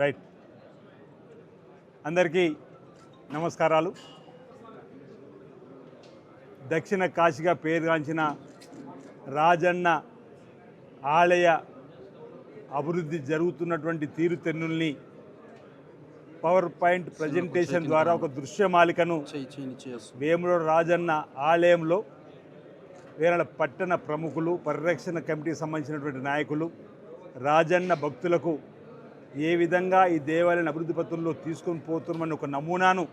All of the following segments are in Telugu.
రైట్. అందరికీ నమస్కారాలు. దక్షిణ కాశీగా పేరుగాంచిన రాజన్న ఆలయ అభివృద్ధి జరుగుతున్నటువంటి తీరుతెన్నుల్ని పవర్ పాయింట్ ప్రజెంటేషన్ ద్వారా ఒక దృశ్యమాలికను వేముల రాజన్న ఆలయంలో వేరే పట్టణ ప్రముఖులు పరిరక్షణ కమిటీకి సంబంధించినటువంటి నాయకులు రాజన్న భక్తులకు ఏ విధంగా ఈ దేవాలయాన్ని అభివృద్ధి పత్రంలో తీసుకొని పోతున్నామని ఒక నమూనాను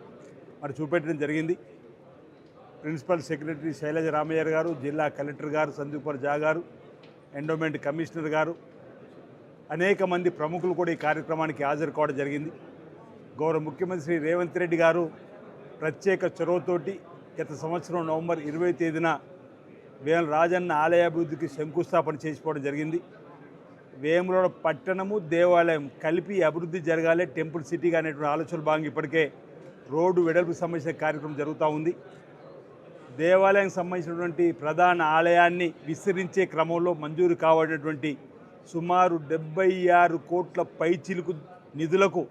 మరి చూపెట్టడం జరిగింది. ప్రిన్సిపల్ సెక్రటరీ శైలజ రామయ్య గారు జిల్లా కలెక్టర్ గారు సందీపర్ జా గారు ఎండోమెంట్ కమిషనర్ గారు అనేక మంది ప్రముఖులు కూడా ఈ కార్యక్రమానికి హాజరు కావడం జరిగింది. గౌరవ ముఖ్యమంత్రి శ్రీ రేవంత్ రెడ్డి గారు ప్రత్యేక చొరవతోటి గత సంవత్సరం నవంబర్ ఇరవై తేదీన వేల రాజన్న ఆలయాభివృద్ధికి శంకుస్థాపన చేసుకోవడం జరిగింది. వేములవాడ పట్టణము దేవాలయం కలిపి అభివృద్ధి జరగాలి టెంపుల్ సిటీగా అనేటువంటి ఆలోచన భాగంగా ఇప్పటికే రోడ్డు వెడల్పు సంబంధించిన కార్యక్రమం జరుగుతూ ఉంది. దేవాలయం సంబంధించినటువంటి ప్రధాన ఆలయాన్ని విస్తరించే క్రమంలో మంజూరు కావాల్సినటువంటి సుమారు డెబ్బై ఆరు కోట్ల పైచిలుకు నిధులకు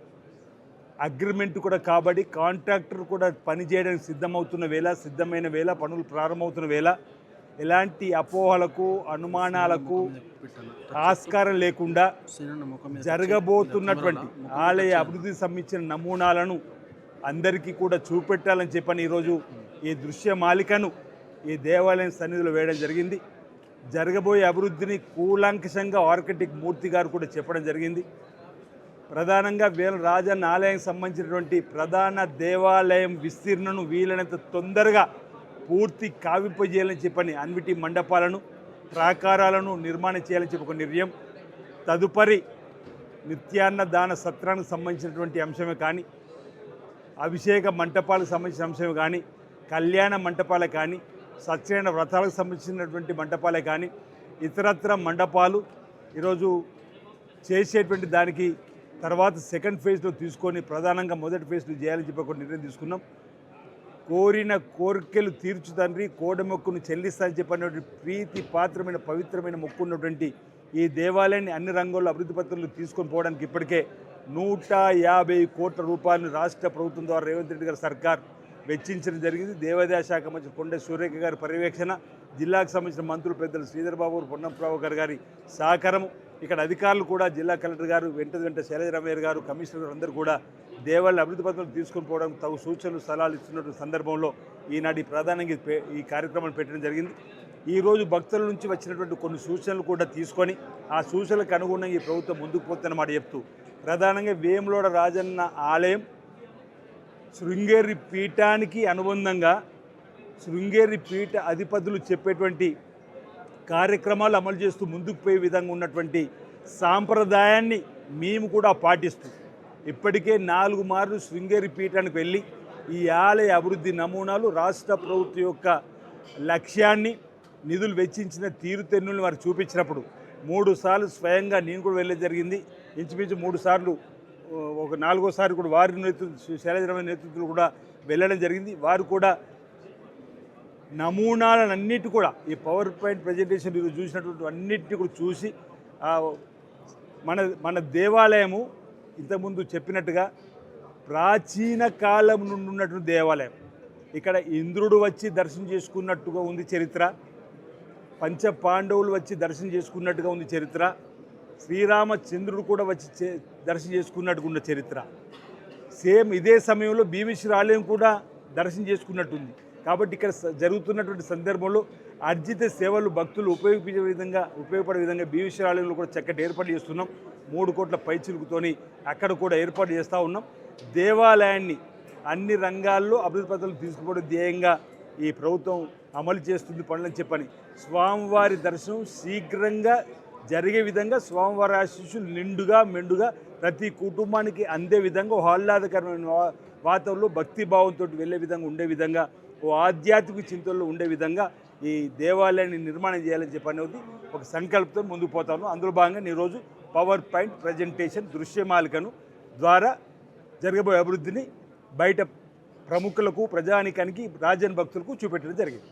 అగ్రిమెంట్ కూడా కాబట్టి కాంట్రాక్టర్ కూడా పనిచేయడానికి సిద్ధమవుతున్న వేళ సిద్ధమైన వేళ పనులు ప్రారంభమవుతున్న వేళ ఎలాంటి అపోహలకు అనుమానాలకు ఆస్కారం లేకుండా జరగబోతున్నటువంటి ఆలయ అభివృద్ధి సంబంధించిన నమూనాలను అందరికీ కూడా చూపెట్టాలని చెప్పని ఈరోజు ఈ దృశ్యమాలికను ఈ దేవాలయం సన్నిధిలో వేయడం జరిగింది. జరగబోయే అభివృద్ధిని కూలంకషంగా ఆర్కిటెక్ట్ మూర్తి గారు కూడా చెప్పడం జరిగింది. ప్రధానంగా వీళ్ళ రాజన్న ఆలయానికి సంబంధించినటువంటి ప్రధాన దేవాలయం విస్తీర్ణను వీలైనంత తొందరగా పూర్తి కావింపజేయాలని చెప్పని అన్విటి మండపాలను ప్రాకారాలను నిర్మాణం చేయాలని చెప్పి ఒక నిర్ణయం. తదుపరి నిత్యాన్న దాన సత్రానికి సంబంధించినటువంటి అంశమే కానీ అభిషేక మంటపాలకు సంబంధించిన అంశమే కానీ కళ్యాణ మంటపాలే కానీ సత్యనారాయణ వ్రతాలకు సంబంధించినటువంటి మంటపాలే కానీ ఇతరత్ర మండపాలు ఈరోజు చేసేటువంటి దానికి తర్వాత సెకండ్ ఫేజ్లో తీసుకొని ప్రధానంగా మొదటి ఫేజ్లో చేయాలని చెప్పి ఒక నిర్ణయం తీసుకున్నాం. కోరిన కోరికలు తీర్చు తండ్రి కోడమొక్కును చెల్లిస్తానని చెప్పినటువంటి ప్రీతి పాత్రమైన పవిత్రమైన మొక్కు ఉన్నటువంటి ఈ దేవాలయాన్ని అన్ని రంగాల్లో అభివృద్ధి పత్రాలు తీసుకొని పోవడానికి ఇప్పటికే నూట యాభై కోట్ల రూపాయలను రాష్ట్ర ప్రభుత్వం ద్వారా రేవంత్ రెడ్డి గారి సర్కార్ వెచ్చించడం జరిగింది. దేవాదాయ శాఖ మంత్రి కొండ సూర్యక గారి పర్యవేక్షణ జిల్లాకు సంబంధించిన మంత్రులు పెద్దలు శ్రీధర్ బాబు పొన్నం గారి సహకారం ఇక్కడ అధికారులు కూడా జిల్లా కలెక్టర్ గారు వెంట వెంట శైలజ రమేర్ గారు కమిషనర్ గారు అందరూ కూడా దేవాలయ అభివృద్ధి పత్రాలు తీసుకొని పోవడం తగు సూచనలు సలహాలు ఇస్తున్నటువంటి సందర్భంలో ఈనాడు ప్రధానంగా ఈ పే- ఈ కార్యక్రమాన్ని పెట్టడం జరిగింది. ఈరోజు భక్తుల నుంచి వచ్చినటువంటి కొన్ని సూచనలు కూడా తీసుకొని ఆ సూచనలకు అనుగుణంగా ఈ ప్రభుత్వం ముందుకు పోతున్నమాట చెప్తూ ప్రధానంగా వేములోడ రాజన్న ఆలయం శృంగేరి పీఠానికి అనుబంధంగా శృంగేరి పీఠ అధిపతులు చెప్పేటువంటి కార్యక్రమాలు అమలు చేస్తూ ముందుకు పోయే విధంగా ఉన్నటువంటి సాంప్రదాయాన్ని మేము కూడా పాటిస్తూ ఇప్పటికే నాలుగు మార్లు శృంగేరి పీఠానికి వెళ్ళి ఈ ఆలయ అభివృద్ధి నమూనాలు రాష్ట్ర ప్రభుత్వం యొక్క లక్ష్యాన్ని నిధులు వెచ్చించిన తీరుతెన్నులను వారు చూపించినప్పుడు మూడు సార్లు స్వయంగా నేను కూడా వెళ్ళే జరిగింది. ఇంచుమించు మూడు సార్లు ఒక నాలుగోసారి కూడా వారి నేతృత్వ శైలజరమైన నేతృత్వం కూడా వెళ్ళడం జరిగింది. వారు కూడా నమూనాలన్నిటి కూడా ఈ పవర్ పాయింట్ ప్రజెంటేషన్ ఈరోజు చూసినటువంటి అన్నిటిని కూడా చూసి మన మన దేవాలయము ఇంతకుముందు చెప్పినట్టుగా ప్రాచీన కాలం నుండి ఉన్నటువంటి దేవాలయం. ఇక్కడ ఇంద్రుడు వచ్చి దర్శనం చేసుకున్నట్టుగా ఉంది చరిత్ర. పంచ పాండవులు వచ్చి దర్శనం చేసుకున్నట్టుగా ఉంది చరిత్ర. శ్రీరామచంద్రుడు కూడా వచ్చి దర్శనం చేసుకున్నట్టుగా ఉన్న చరిత్ర. సేమ్ ఇదే సమయంలో భీమేశ్వర ఆలయం కూడా దర్శనం చేసుకున్నట్టుంది. కాబట్టి ఇక్కడ జరుగుతున్నటువంటి సందర్భంలో అర్జిత సేవలు భక్తులు ఉపయోగించే విధంగా ఉపయోగపడే విధంగా భీమేశ్వర ఆలయంలో కూడా చక్కటి ఏర్పాటు చేస్తున్నాం. మూడు కోట్ల పైచిలుకుతోని అక్కడ కూడా ఏర్పాటు చేస్తూ ఉన్నాం. దేవాలయాన్ని అన్ని రంగాల్లో అభివృద్ధి పథకాలు తీసుకుపోవడం ధ్యేయంగా ఈ ప్రభుత్వం అమలు చేస్తుంది పనులని చెప్పని. స్వామివారి దర్శనం శీఘ్రంగా జరిగే విధంగా స్వామివారి ఆశీస్సులు నిండుగా మెండుగా ప్రతి కుటుంబానికి అందే విధంగా ఆహ్లాదకరమైన వా- వాతావరణంలో భక్తి భావంతో వెళ్ళే విధంగా ఉండే విధంగా ఓ ఆధ్యాత్మిక చింతల్లో ఉండే విధంగా ఈ దేవాలయాన్ని నిర్మాణం చేయాలని చెప్పని ఉంది. ఒక సంకల్పంతో ముందుకు పోతాను. అందులో భాగంగా ఈరోజు పవర్ పాయింట్ ప్రజెంటేషన్ దృశ్యమాలికను ద్వారా జరగబోయే అభివృద్ధిని బయట ప్రముఖులకు ప్రజానికానికి రాజన్ భక్తులకు చూపెట్టడం జరిగింది.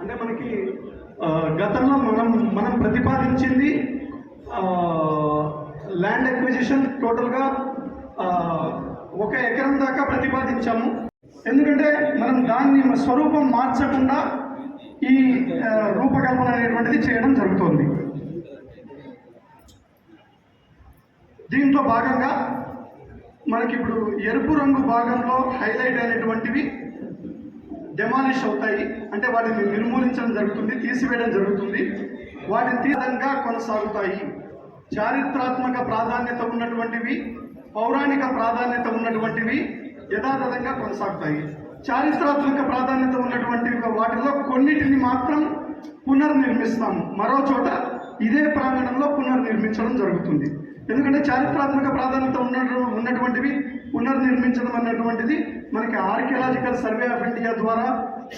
అంటే మనకి గతంలో మనం మనం ప్రతిపాదించింది ల్యాండ్ ఎక్విజిషన్ టోటల్గా ఒక ఎకరం దాకా ప్రతిపాదించాము. ఎందుకంటే మనం దాన్ని స్వరూపం మార్చకుండా ఈ రూపకల్పన అనేటువంటిది చేయడం జరుగుతోంది. దీంట్లో భాగంగా మనకి ఇప్పుడు ఎరుపు రంగు భాగంలో హైలైట్ అయినటువంటి డెమాలిష్ అవుతాయి. అంటే వాటిని నిర్మూలించడం జరుగుతుంది తీసివేయడం జరుగుతుంది. వాటిని తీవ్రంగా కొనసాగుతాయి. చారిత్రాత్మక ప్రాధాన్యత ఉన్నటువంటివి పౌరాణిక ప్రాధాన్యత ఉన్నటువంటివి యథాతథంగా కొనసాగుతాయి. చారిత్రాత్మక ప్రాధాన్యత ఉన్నటువంటి వాటిలో కొన్నిటిని మాత్రం పునర్నిర్మిస్తాము. మరో చోట ఇదే ప్రాంగణంలో పునర్నిర్మించడం జరుగుతుంది. ఎందుకంటే చారిత్రాత్మక ప్రాధాన్యత ఉన్న ఉన్నటువంటివి పునర్నిర్మించడం అన్నటువంటిది మనకి ఆర్కియలాజికల్ సర్వే ఆఫ్ ఇండియా ద్వారా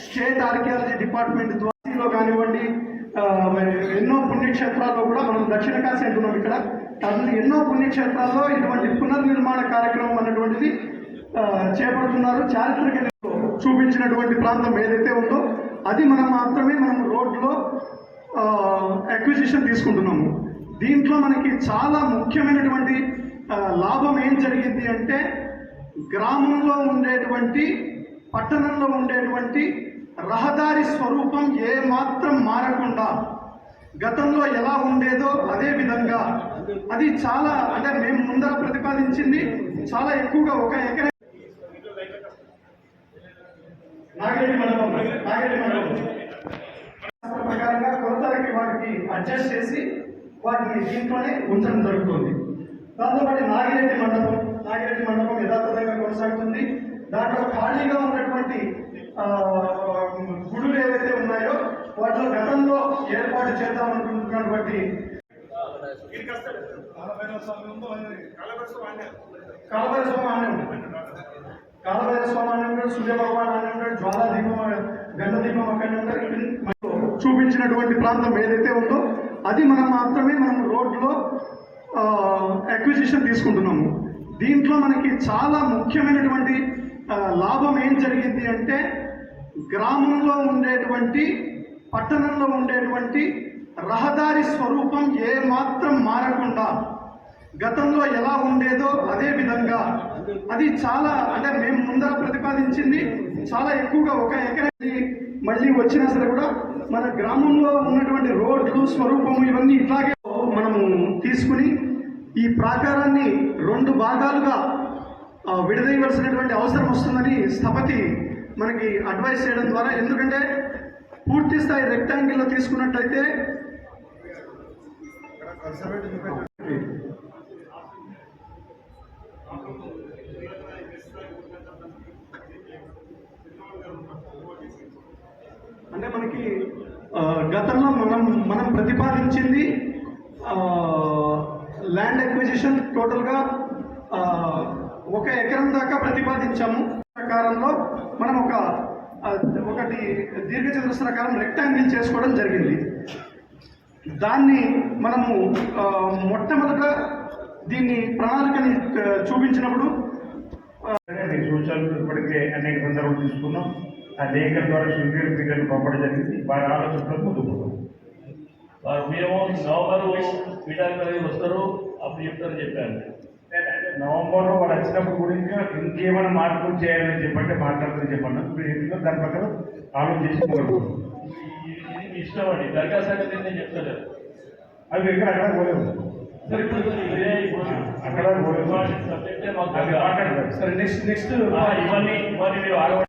స్టేట్ ఆర్కియాలజీ డిపార్ట్మెంట్ ద్వారా కానివ్వండి మరి ఎన్నో పుణ్యక్షేత్రాల్లో కూడా మనం దక్షిణ కాశీ అంటున్నాం ఇక్కడ. అందులో ఎన్నో పుణ్యక్షేత్రాల్లో ఇటువంటి పునర్నిర్మాణ కార్యక్రమం అన్నటువంటిది చేపడుతున్నారు. చారిత్రక చూపించినటువంటి ప్రాంతం ఏదైతే ఉందో అది మనం మాత్రమే మనం రోడ్లో అక్విజిషన్ తీసుకుంటున్నాము. దీంట్లో మనకి చాలా ముఖ్యమైనటువంటి లాభం ఏం జరిగింది అంటే గ్రామంలో ఉండేటువంటి పట్టణంలో ఉండేటువంటి రహదారి స్వరూపం ఏ మాత్రం మారకుండా గతంలో ఎలా ఉండేదో అదే విధంగా అది చాలా అంటే మేము ముందర ప్రతిపాదించింది చాలా ఎక్కువగా ఒక ఎకర నాగరెడ్డి మండపం నాగరెడ్డి మండపం. ప్రకారంగా కొలతలకి వాటికి అడ్జస్ట్ చేసి వాటిని దీంట్లోనే ఉంచడం జరుగుతుంది. దాంతో పాటు నాగిరెడ్డి మండపం నాగిరెడ్డి మండపం యథాతథంగా కొనసాగుతుంది దాంట్లో ఖాళీగా ఉన్నటువంటి ఆ, గుడులు ఏవైతే ఉన్నాయో వాటిలో గతంలో ఏర్పాటు చేద్దాం అనుకుంటున్నటువంటి కాలభైర స్వామి ఆనే ఉంటాడు కాలభైర స్వామి ఆనే ఉంటాడు సూర్య భగవాన్ ఆనే ఉంటాడు జ్వాలా దీపం గండ దీపం అక్కడ చూపించినటువంటి ప్రాంతం ఏదైతే ఉందో అది మనం మాత్రమే మనం రోడ్లో అక్విజిషన్ తీసుకుంటున్నాము. దీంట్లో మనకి చాలా ముఖ్యమైనటువంటి లాభం ఏం జరిగింది అంటే గ్రామంలో ఉండేటువంటి పట్టణంలో ఉండేటువంటి రహదారి స్వరూపం ఏ మాత్రం మారకుండా గతంలో ఎలా ఉండేదో అదే విధంగా. అది చాలా అంటే మేము ముందర ప్రతిపాదించింది చాలా ఎక్కువగా ఒక ఎకరానికి మళ్ళీ వచ్చినా సరే కూడా మన గ్రామంలో ఉన్నటువంటి రోడ్లు స్వరూపము ఇవన్నీ ఇట్లాగే మనము తీసుకుని ఈ ప్రాకారాన్ని రెండు భాగాలుగా విడదీయవలసినటువంటి అవసరం వస్తుందని స్థపతి మనకి అడ్వైస్ చేయడం ద్వారా ఎందుకంటే పూర్తి స్థాయి రెక్టాంగిల్లో తీసుకున్నట్లయితే అంటే మనకి ఆ, గతంలో మనం మనం ప్రతిపాదించింది ల్యాండ్ అక్విజిషన్ టోటల్గా ఒక ఎకరం దాకా ప్రతిపాదించాము. ప్రకారంలో మనం ఒక ఒకటి దీర్ఘచతురస్రాకారం రెక్టాంగిల్ చేసుకోవడం జరిగింది. దాన్ని మనము మొట్టమొదట దీన్ని ప్రణాళికని చూపించినప్పుడు సూచనలు ఇప్పటికే అనేక సందర్భాలు తీసుకున్నాం. ఆ లేఖల ద్వారా సుప్రీం పీఠాన్ని పంపడం జరిగింది వారి ఆలోచనలో ముందుకు పోతాం. వారు మేము నవంబరు పీఠాధిపతి వస్తారు అప్పుడు చెప్తారని చెప్పాను నవంబర్లో వాడు వచ్చినప్పుడు కూడా ఇంకా ఇంకేమైనా మార్పులు చేయాలని చెప్పంటే మాట్లాడుతుందని చెప్పండి ఇప్పుడు ఎందుకంటే దాని ప్రకారం ఆలోచన చేసి మొదలుపెడతాం. ఇది ఇష్టం అండి దర్గా సంగతి నేను చెప్తలేదు అవి ఎక్కడ అక్కడ పోలేవు సరే, ఇప్పుడు ఇదే ఇప్పుడు అక్కడ పోలేవు సబ్జెక్టే మాకు సరే నెక్స్ట్ నెక్స్ట్ ఇవన్నీ ఇవన్నీ